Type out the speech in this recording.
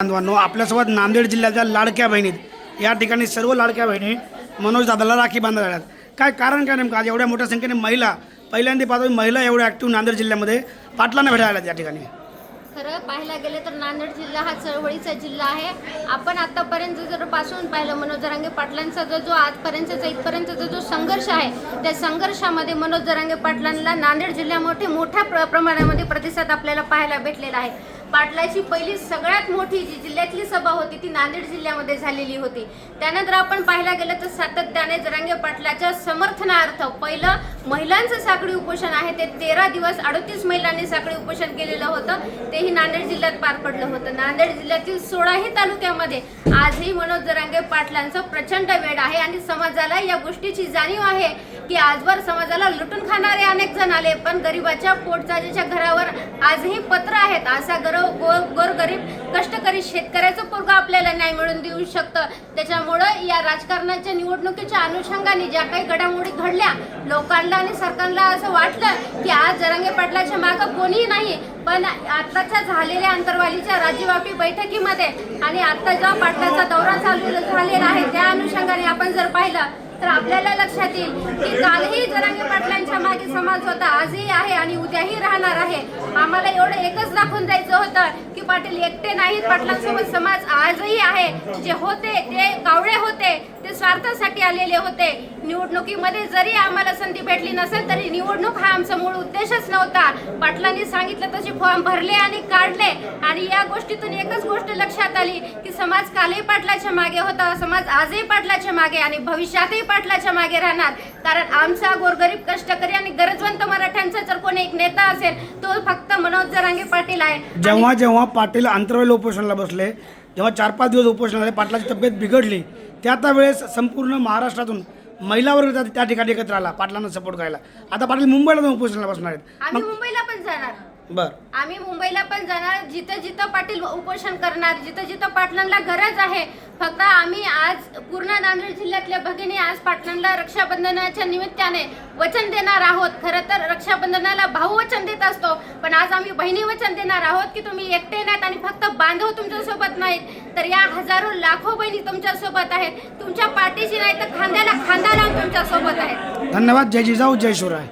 बांधवांनो आपल्यासोबत नांदेड जिल्ह्याच्या लाडक्या बहिणीत या ठिकाणी सर्व लाडक्या बहिणी मनोज दादाला राखी बांधत काय कारण काय नेमकं? आज एवढ्या मोठ्या संख्येने महिला पहिल्यांदा पाहतो महिला एवढ्या ॲक्टिव्ह नांदेड जिल्ह्यामध्ये पाटलांना भेटायला आल्यात या ठिकाणी. खरं पाहायला गेलं तर नांदेड जिल्हा हा चळवळीचा जिल्हा आहे. आपण आतापर्यंत जर पासून पाहिलं मनोज जरांगे पाटलांचा जो जो आजपर्यंतचा इथपर्यंतचा जो संघर्ष आहे त्या संघर्षामध्ये मनोज जरांगे पाटलांना नांदेड जिल्ह्यामध्ये मोठ्या प्र प्रमाणामध्ये प्रतिसाद आपल्याला पाहायला भेटलेला आहे. पाटलाची पहिली सगळ्यात मोठी जी जिल्ह्यातली सभा होती ती नांदेड जिल्ह्यामध्ये झालेली होती. त्यानंतर आपण पाहायला गेलं तर सातत्याने जरांगे पाटलाच्या समर्थनार्थ पहिलं महिलांचं साखळी उपोषण आहे ते तेरा दिवस अडतीस महिलांनी साखळी उपोषण केलेलं होतं. तेही नांदेड जिल्ह्यात पार पडलं होतं. नांदेड जिल्ह्यातील सोळाही तालुक्यामध्ये आजही मनोज जरांगे पाटलांचं प्रचंड वेळ आहे आणि समाजाला या गोष्टीची जाणीव आहे. की आजवर समाजाला लुटून खाणारे अनेक जण आले पण गरिबाच्या पोटचाजीच्या घरावर आजही पत्र आहेत. असा गरव गोर गोरगरीब कष्टकरी शेतकऱ्याचं पोरगा आपल्याला न्याय मिळून देऊ शकतं. त्याच्यामुळं या राजकारणाच्या निवडणुकीच्या अनुषंगाने ज्या काही घडामोडी घडल्या लोकांना आणि सरकारला असं वाटलं की आज जरांगे पाटलाच्या मागं कोणीही नाही पण आत्ताच्या झालेल्या अंतरवालीच्या राज्यव्यापी बैठकीमध्ये आणि आत्ता ज्या पाटलाचा दौरा चालू झालेला आहे त्या अनुषंगाने आपण जर पाहिलं तर आपल्याला लक्षात येईल की कालही जरांगे पाटलांच्या मागे समाज होता आजही आहे आणि उद्याही राहणार आहे. आम्हाला एवढं एकच दाखवून द्यायचं होतं की पाटील एकटे नाहीत. पाटलांसोबत समाज आजही आहे. जे होते ते कावळे होते. ते स्वार्थासाठी आलेले होते. निवडणुकीमध्ये जरी आम्हाला संधी भेटली नसेल तरी निवडणूक हा आमचा मूळ उद्देशच नव्हता. पाटलांनी सांगितलं तसे फॉर्म भरले आणि काढले. आणि या गोष्टीतून एकच गोष्ट लक्षात आली की समाज कालही पाटलाच्या मागे होता समाज आजही पाटलाच्या मागे आणि भविष्यातही पाटलाच्या मागे राहणार. कारण आमचा गोरगरीब कष्टकरी आणि गरजवंत मराठ्यांचा जर कोणी एक नेता असेल तो फक्त मनोज जरांगे पाटील आहे. जेव्हा जेव्हा पाटील आंतरवेल उपोषणाला बसले जेव्हा चार पाच दिवस उपोषण झाले पाटलाची तब्येत बिघडली त्या त्या वेळेस संपूर्ण महाराष्ट्रातून महिला वर्ग त्या- ठिकाणी एकत्र आला पाटलांना सपोर्ट करायला. आता पाटील मुंबईला जाऊन उपोषणाला बसणार आहेत. मुंबईला पण जाणार. बर. आम्ही मुंबईला पण जाणार जिथं जिथं पाटील उपोषण करणार जिथं जिथं पाटलांना गरज आहे फक्त आम्ही आज पूर्ण नांदेड जिल्ह्यातल्या भगिनी आज पाटलांना रक्षाबंधनाच्या निमित्ताने वचन देणार आहोत. खरं तर रक्षाबंधनाला भाऊ वचन देत असतो पण आज आम्ही बहिणी वचन देणार आहोत की तुम्ही एकटे नाहीत आणि फक्त बांधव तुमच्यासोबत नाहीत. तर या हजारो लाखो बहिणी तुमच्यासोबत आहेत. तुमच्या पाठीशी नाही तर खांद्याला खांदा लावून तुमच्यासोबत आहेत. धन्यवाद. जय जिजाऊ जय शिवराय.